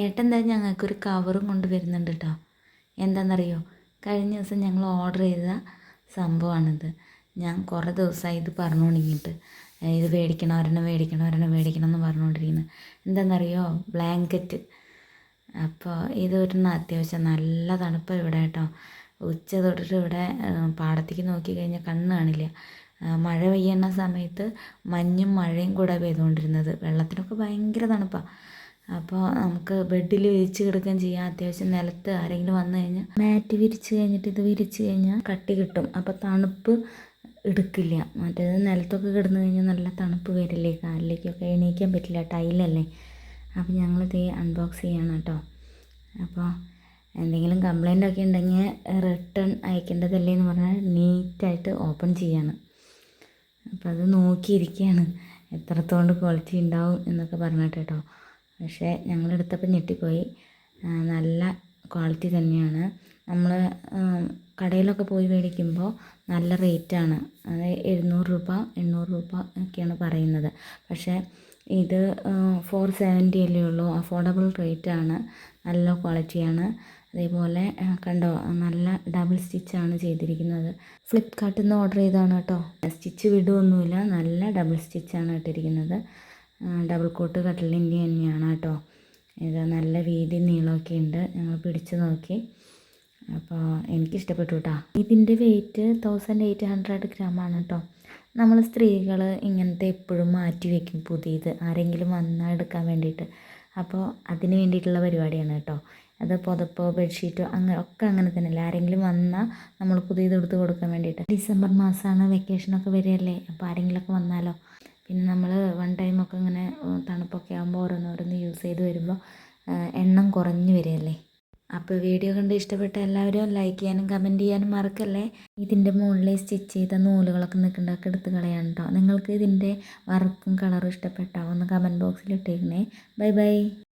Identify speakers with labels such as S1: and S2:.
S1: ഏട്ടൻ തന്നെ ഞങ്ങൾക്കൊരു കവറും കൊണ്ട് വരുന്നുണ്ട് കേട്ടോ എന്താണെന്നറിയോ കഴിഞ്ഞ ദിവസം ഞങ്ങൾ ഓർഡർ ചെയ്ത സംഭവമാണിത്. ഞാൻ കുറേ ദിവസമായി ഇത് പറഞ്ഞു തുടങ്ങിയിട്ട് ഇത് മേടിക്കണം ഒരെണ്ണം മേടിക്കണം ഒരെണ്ണം മേടിക്കണം എന്ന് പറഞ്ഞുകൊണ്ടിരിക്കുന്നത് എന്താണെന്നറിയോ ബ്ലാങ്കറ്റ് അപ്പോൾ ഇത് ഒരെണ്ണം അത്യാവശ്യം നല്ല തണുപ്പ് ഇവിടെ കേട്ടോ ഉച്ച തൊട്ടിട്ട് ഇവിടെ പാടത്തേക്ക് നോക്കി കഴിഞ്ഞാൽ കണ്ണ് കാണില്ല. മഴ പെയ്യുന്ന സമയത്ത് മഞ്ഞും മഴയും കൂടെ പെയ്തുകൊണ്ടിരുന്നത്. വെള്ളത്തിനൊക്കെ ഭയങ്കര തണുപ്പാണ് അപ്പോൾ നമുക്ക് ബെഡിൽ വിരിച്ച് കിടക്കുകയും ചെയ്യാം. അത്യാവശ്യം നിലത്ത് ആരെങ്കിലും വന്നു കഴിഞ്ഞാൽ മാറ്റ് വിരിച്ച് കഴിഞ്ഞിട്ട് ഇത് വിരിച്ച് കഴിഞ്ഞാൽ കട്ടി കിട്ടും. അപ്പോൾ തണുപ്പ് എടുക്കില്ല. മറ്റേത് നിലത്തൊക്കെ കിടന്നു കഴിഞ്ഞാൽ നല്ല തണുപ്പ് വരില്ലേ? കാലിലേക്കൊക്കെ എണീക്കാൻ പറ്റില്ല. ടൈലല്ലേ? അപ്പോൾ ഞങ്ങളിത് അൺബോക്സ് ചെയ്യണം കേട്ടോ അപ്പോൾ എന്തെങ്കിലും കംപ്ലൈന്റ് ഒക്കെ ഉണ്ടെങ്കിൽ റിട്ടേൺ അയക്കേണ്ടതല്ലേ എന്ന് പറഞ്ഞാൽ നീറ്റായിട്ട് ഓപ്പൺ ചെയ്യാണ്. അപ്പോൾ അത് നോക്കിയിരിക്കുകയാണ് എത്രത്തോണ്ട് ക്വാളിറ്റി ഉണ്ടാവും എന്നൊക്കെ പറഞ്ഞിട്ട് കേട്ടോ പക്ഷേ ഞങ്ങളെടുത്തപ്പോൾ ഞെട്ടിപ്പോയി. നല്ല ക്വാളിറ്റി തന്നെയാണ്. നമ്മൾ കടയിലൊക്കെ പോയി മേടിക്കുമ്പോൾ നല്ല റേറ്റാണ്. അത് എഴുന്നൂറ് രൂപ എണ്ണൂറ് രൂപ ഒക്കെയാണ് പറയുന്നത്. പക്ഷേ ഇത് ഫോർ സെവന്റി അല്ലേ ഉള്ളൂ. അഫോർഡബിൾ റേറ്റാണ് നല്ല ക്വാളിറ്റിയാണ് അതേപോലെ കണ്ടോ നല്ല ഡബിൾ സ്റ്റിച്ചാണ് ചെയ്തിരിക്കുന്നത്. ഫ്ലിപ്കാർട്ടിൽ നിന്ന് ഓർഡർ ചെയ്തതാണ് കേട്ടോ. സ്റ്റിച്ച് വിടുമൊന്നുമില്ല നല്ല ഡബിൾ സ്റ്റിച്ചാണ് ഇട്ടിരിക്കുന്നത്. ഡബിൾ കോട്ട് കട്ടിലിന്റെ തന്നെയാണ് കേട്ടോ. ഇത് നല്ല വീതി നീളമൊക്കെ ഉണ്ട്. ഞങ്ങൾ പിടിച്ച് നോക്കി. അപ്പോൾ എനിക്കിഷ്ടപ്പെട്ടു കേട്ടോ ഇതിന്റെ വെയിറ്റ് തൗസൻഡ് എയ്റ്റ് ഹൺഡ്രഡ് ഗ്രാമാണ് കേട്ടോ നമ്മൾ സ്ത്രീകൾ ഇങ്ങനത്തെ എപ്പോഴും മാറ്റി വയ്ക്കും പുതിയത്. ആരെങ്കിലും വന്നാൽ എടുക്കാൻ വേണ്ടിയിട്ട്. അപ്പോൾ അതിന് വേണ്ടിയിട്ടുള്ള പരിപാടിയാണ് കേട്ടോ അത് പുതപ്പോ ബെഡ്ഷീറ്റോ അങ്ങനെ ഒക്കെ അങ്ങനെ തന്നെയല്ല. ആരെങ്കിലും വന്നാൽ നമ്മൾ പുതിയത് എടുത്ത് കൊടുക്കാൻ വേണ്ടിയിട്ട്. ഡിസംബർ മാസമാണ് വെക്കേഷനൊക്കെ വരികയല്ലേ? അപ്പോൾ ആരെങ്കിലുമൊക്കെ വന്നാലോ? പിന്നെ നമ്മൾ വൺ ടൈമൊക്കെ ഇങ്ങനെ തണുപ്പൊക്കെ ആകുമ്പോൾ ഓരോന്നോരോന്ന് യൂസ് ചെയ്ത് വരുമ്പോൾ എണ്ണം കുറഞ്ഞു വരികയല്ലേ? അപ്പോൾ വീഡിയോ കണ്ട് ഇഷ്ടപ്പെട്ട എല്ലാവരും ലൈക്ക് ചെയ്യാനും കമന്റ് ചെയ്യാനും മറക്കല്ലേ? ഇതിന്റെ മുകളിൽ സ്റ്റിച്ച് ചെയ്ത നൂലുകളൊക്കെ നിൽക്കുന്നുണ്ടൊക്കെ എടുത്ത് കളയാണ് കേട്ടോ നിങ്ങൾക്ക് ഇതിന്റെ വർക്കും കളറും ഇഷ്ടപ്പെട്ടോ ഒന്ന് കമന്റ് ബോക്സിൽ ഇട്ടേക്കണേ. Bye bye